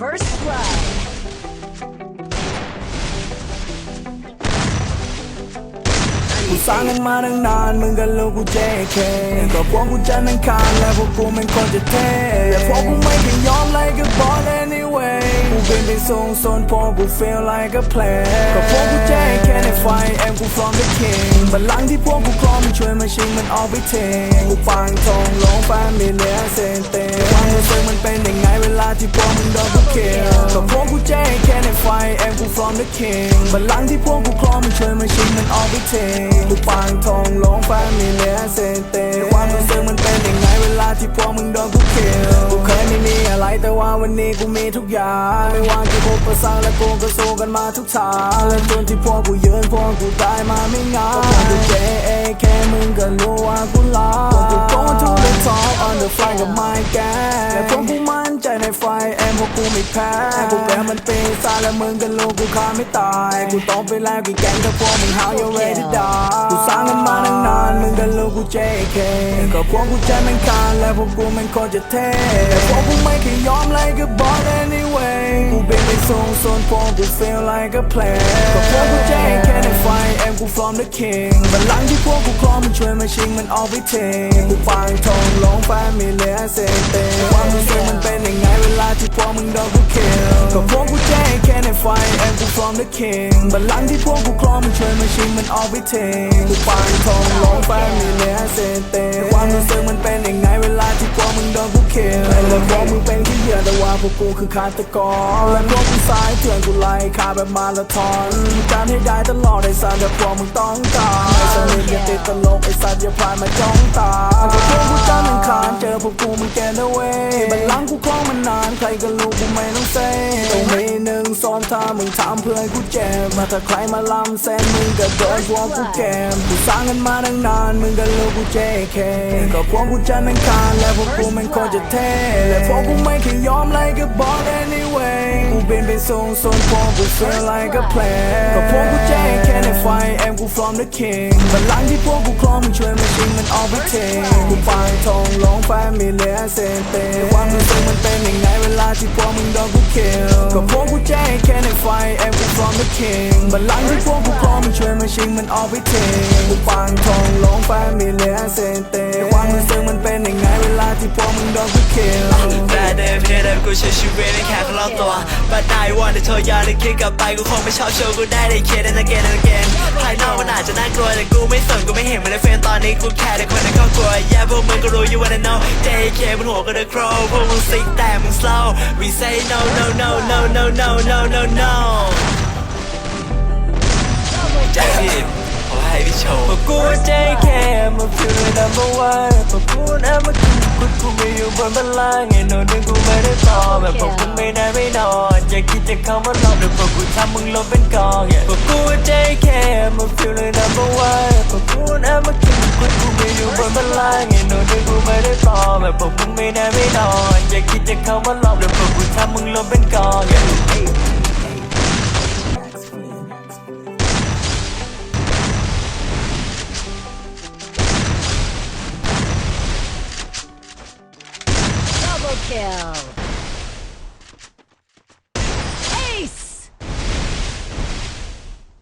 First blood. Cô sáng anh mà đang nàn Mừng gần lâu cô chê kê Có quá cô chân đang khàn Là vô cùng mình còn chết thế Là phố cũng mấy cái nhóm lấy cái bó lên đi ะพวกกูเป็นคนจะเท่แต่พวกกูไม่เคยยอม like a ball anyway กูเป็นไปสูงโซนพอกู feel like a player ก็พวกกู JK ในไฟแอมกู from the king บัลลังก์ที่พวกกูครองมันช่วยมาชิงมันเอาไปเทงกูฟังทองลงแฟนมีเลียเซนเตความรู้สึกมันเป็นยังไงเวลาที่พวกมึงโดนกู kill ก็พวกกู JK ในไฟแอมกู from the king บัลลังก์ที่พวกกูครองมันช่วยมาชิงมันเอาไปเทงกูฟังทองลงแฟนมีเลียเซนเตความ แต่ว่าวันนี้กูมีทุกอย่าง ไม่ว่ากี่อุปสรรคและกูก็สู้กันมาทุกทางและจนที่พวกกูยืนพวกกูตายมาไม่ง่ายพวกกู JAK มึงก็รู้ว่ากูลา พวกกู go to the top on the fly กับ my gang และพวกกูมั่นใจในไฟแอมพวกกูไม่แพ้กูแปลมันเป็นซาและมึงก็รู้กูฆ่าไม่ตาย กูต้องไปแล้วกี่แกงกับพวกมึง how you ready to die กูสร้างกันมาตั้งนานมึงก็รู้กู JK ก็พวกกูใจะนั่งคานและพวกกูมันโคตรจะเท่แต่พวกกูไม่เคยยอม like a ball anyway กูเไปสูงโซนพวกกู feel like a player ก็พวกกู JK ในไฟแอมกู from the king บัลลังก์ที่พวกกูครองมันช่วยมาชิงมันเอาไปเทงกูฟังทองลงแฟนมีเลียเซเตความรู้สึกมันเป็นยังไงเวลาที่พวกมึงโดนกู kill ก็พวกกู JK ในไฟแอมกู from the king บัลลังก์ที่พวกกูครองมันช่วยมาชิงมันเอาไปเทงกูฟังทองลง พวกกูคือฆาตกรและพวกกูสายเถื่อนกูไล่ฆ่าแบบมาราธอนการให้ได้ตลอดไอ้สัตว์แต่พวกมึงต้องการไอ้สนิทอย่าติดตลกไอ้สัตว์อย่าพลาดมาจ้องตาก็พวกกูจ้าหนึ่งคานเจอพวกกูมึงแกนเอาไว้บัลลังก์กูครองมันนานใครก็รู้กูไม่ต้องเซ่ต้องมีหนึ่ง ซ้อนถ้ามึงถามเพื่อนกูแจมมาถ้าใครมาล้ำเส้นมึงก็โดนพวกกูแกมกูสร้างกันมาตั้งนานมึงก็รู้กูเจเคก็พวกกูจะนั่งคานและพวกกูมันโคตรจะเท่และพวกกูไม่เคยยอมเลยก็บอก anyway ป็นไปสูงโซนพวกกู feel like a player ก็พวกกู JK ในไฟแอมกู from the king บัลลังก์ที่พวกกูครองมันช่วยมาชิงมันเอาไปเทงกูฟังทองลงแฟนมีเลียเซนเตความรู้สึกมันเป็นยังไงเวลาที่พวกมึงโดนกู kill ก็พวกกู JK ในไฟแอมกู from the king บัลลังก์ที่พวกกูครองมันช่วยมาชิงมันเอาไปเทงกูฟังทองลงแฟนมีเลียเซนเตความรู้สึกมันเป็นยังไงเว ลาที่พวกมึงโดนกู kill แต่เดิมที่เดิมกูใช้ชีวิตในแค่ข้างรอบตัวบัดได้วันที่เธอย้อนได้คิดกลับไปกูคงไม่ชอบโชว์กูได้ได้เคสได้เกนได้เกนภายนอกมันอาจจะน่ากลัวแต่กูไม่สนกูไม่เห็นมันในเฟรนตอนนี้กูแค่แต่คนในครอบครัวแย่พวกมึงก็รู้อยู่ว่า I know JK บนหัวก็เดอะโครพวกมึงซิกแต่มึง slow we say no no no no no no no no no ใจพี่ขอให้พี่โชว์พวกกู JK มาฟิลเลย number one พวกกูนะมากินกูกูไม่อยู่บนบัลลังก์ไอ้โน่นนึงกูไม่ได้ตอบแบบพวกมึงไม่ได้ไม่นอนอย่าคิดจะเข้ามาหลอกเดี๋ยวพวกกูทำมึงลงเป็นกอง yeah พวกกู JK มาฟิลเลย number one พวกกูนะมากินกูกูไม่อยู่บนบัลลังก์ไอ้โน่นนึงกูไม่ได้ตอบแบบพวกมึงไม่ได้ไม่นอนอย่าคิดจะเข้ามาหลอกเดี๋ยวพวกกูทำมึงลงเป็นกอง yeah kill.